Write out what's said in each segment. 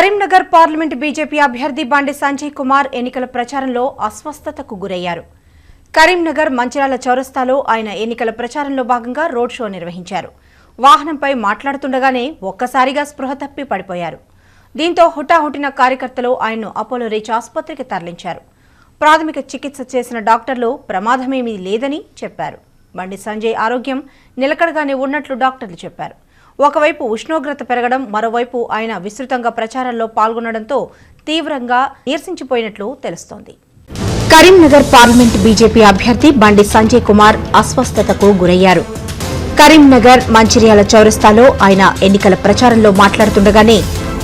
Karimnagar parliament BJP అభ్యర్థి బండి సంజయ్ కుమార్ ఎన్నికల ప్రచారంలో అస్వస్థతకు గురయ్యారు. కరీంనగర్ మంచిరాల చౌరస్తాలో ఆయన ఎన్నికల ప్రచారంలో భాగంగా రోడ్ షో నిర్వహించారు. వాహనంపై మాట్లాడుతుండగానే ఒక్కసారిగా స్పృహ తప్పి పడిపోయారు. దీంతో హుటాహుటిన కార్యకర్తలు ఆయన్ను అపోలో రీచ్ ఆసుపత్రికి తరలించారు. ప్రాథమిక చికిత్స చేసిన డాక్టర్లు ప్రమాదమేమీ లేదని చెప్పారు. బండి సంజయ్ ఆరోగ్యం నిలకడగానే ఉన్నట్లు డాక్టర్లు చెప్పారు. ఒకవైపు ఉష్ణోగ్రత పెరగడం మరోవైపు ఆయన విస్తృతంగా ప్రచారంలో పాల్గొనడంతో తీవ్రంగా నీరసించిపోయినట్లు తెలుస్తోంది. కరీంనగర్ పార్లమెంట్ బీజేపీ అభ్యర్థి బండి సంజయ్ కుమార్ అస్వస్థతకు గురయ్యారు. కరీంనగర్ మంచిర్యాల చౌరస్తాలో ఆయన ఎన్నికల ప్రచారంలో మాట్లాడుతుండగానే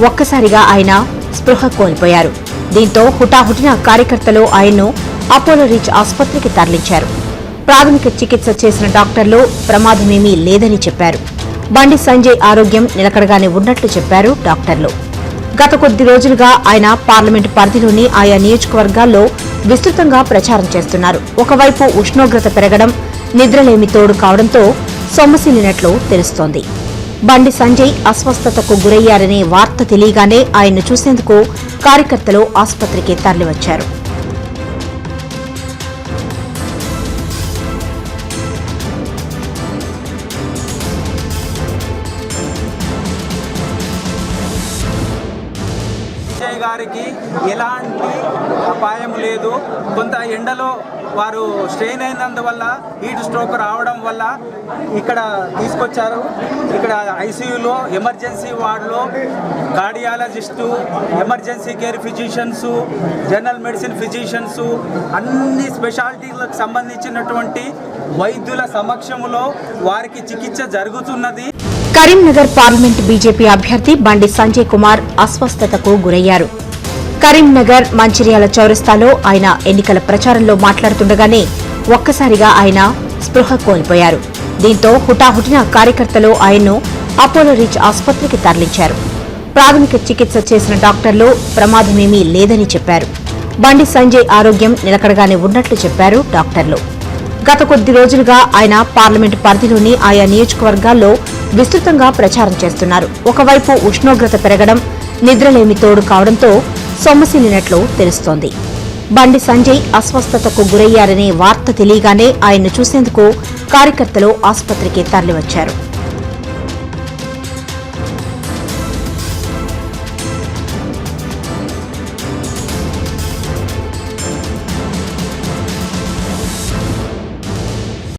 ఒక్కసారిగా ఆయన స్పృహ కోల్పోయారు. దీంతో హుటాహుటిన కార్యకర్తలు ఆయన్ను అపోలో రీచ్ ఆసుపత్రికి తరలించారు. ప్రాథమిక చికిత్స చేసిన డాక్టర్లు ప్రమాదమేమీ లేదని చెప్పారు. బండి సంజయ్ ఆరోగ్యం నిలకడగానే ఉన్నట్లు చెప్పారు డాక్టర్లు. గత కొద్ది రోజులుగా ఆయన పార్లమెంటు పరిధిలోని ఆయా నియోజకవర్గాల్లో విస్తృతంగా ప్రచారం చేస్తున్నారు. ఒకవైపు ఉష్ణోగ్రత పెరగడం నిద్రలేమి తోడు కావడంతో సొమ్మసిల్లినట్లు తెలుస్తోంది. బండి సంజయ్ అస్వస్థతకు గురయ్యారనే వార్త తెలియగానే ఆయన్ను చూసేందుకు కార్యకర్తలు ఆసుపత్రికి తరలివచ్చారు. విజయ్ గారికి ఎలాంటి అపాయం లేదు. కొంత ఎండలో వారు స్ట్రెయిన్ అయినందువల్ల హీట్ స్ట్రోక్ రావడం వల్ల ఇక్కడ తీసుకొచ్చారు. ఇక్కడ ఐసీయూలో ఎమర్జెన్సీ వార్డులో cardiologist emergency care physicians general medicine physicians అన్ని స్పెషాలిటీలకు సంబంధించినటువంటి వైద్యుల సమక్షంలో వారికి చికిత్స జరుగుతున్నది. కరీంనగర్ పార్లమెంట్ బీజేపీ అభ్యర్థి బండి సంజయ్ కుమార్ అస్వస్థతకు గురయ్యారు. కరీంనగర్ మంచిర్యాల చౌరస్తాలో ఆయన ఎన్నికల ప్రచారంలో మాట్లాడుతుండగానే ఒక్కసారిగా ఆయన స్పృహ కోల్పోయారు. దీంతో హుటాహుటిన కార్యకర్తలు ఆయన్ను అపోలో రీచ్ ఆసుపత్రికి తరలించారు. ప్రాథమిక చికిత్స చేసిన డాక్టర్లు ప్రమాదమేమీ లేదని చెప్పారు. బండి సంజయ్ ఆరోగ్యం నిలకడగానే ఉన్నట్లు చెప్పారు డాక్టర్లు. గత కొద్ది రోజులుగా ఆయన పార్లమెంటు పరిధిలోని ఆయా నియోజకవర్గాల్లో విస్తృతంగా ప్రచారం చేస్తున్నారు. ఒకవైపు ఉష్ణోగ్రత పెరగడం నిద్రలేమి తోడు కావడంతో సొమ్మసిల్లినట్లు తెలుస్తోంది. బండి సంజయ్ అస్వస్థతకు గురయ్యారనే వార్త తెలియగానే ఆయన్ను చూసేందుకు కార్యకర్తలు ఆసుపత్రికి తరలివచ్చారు.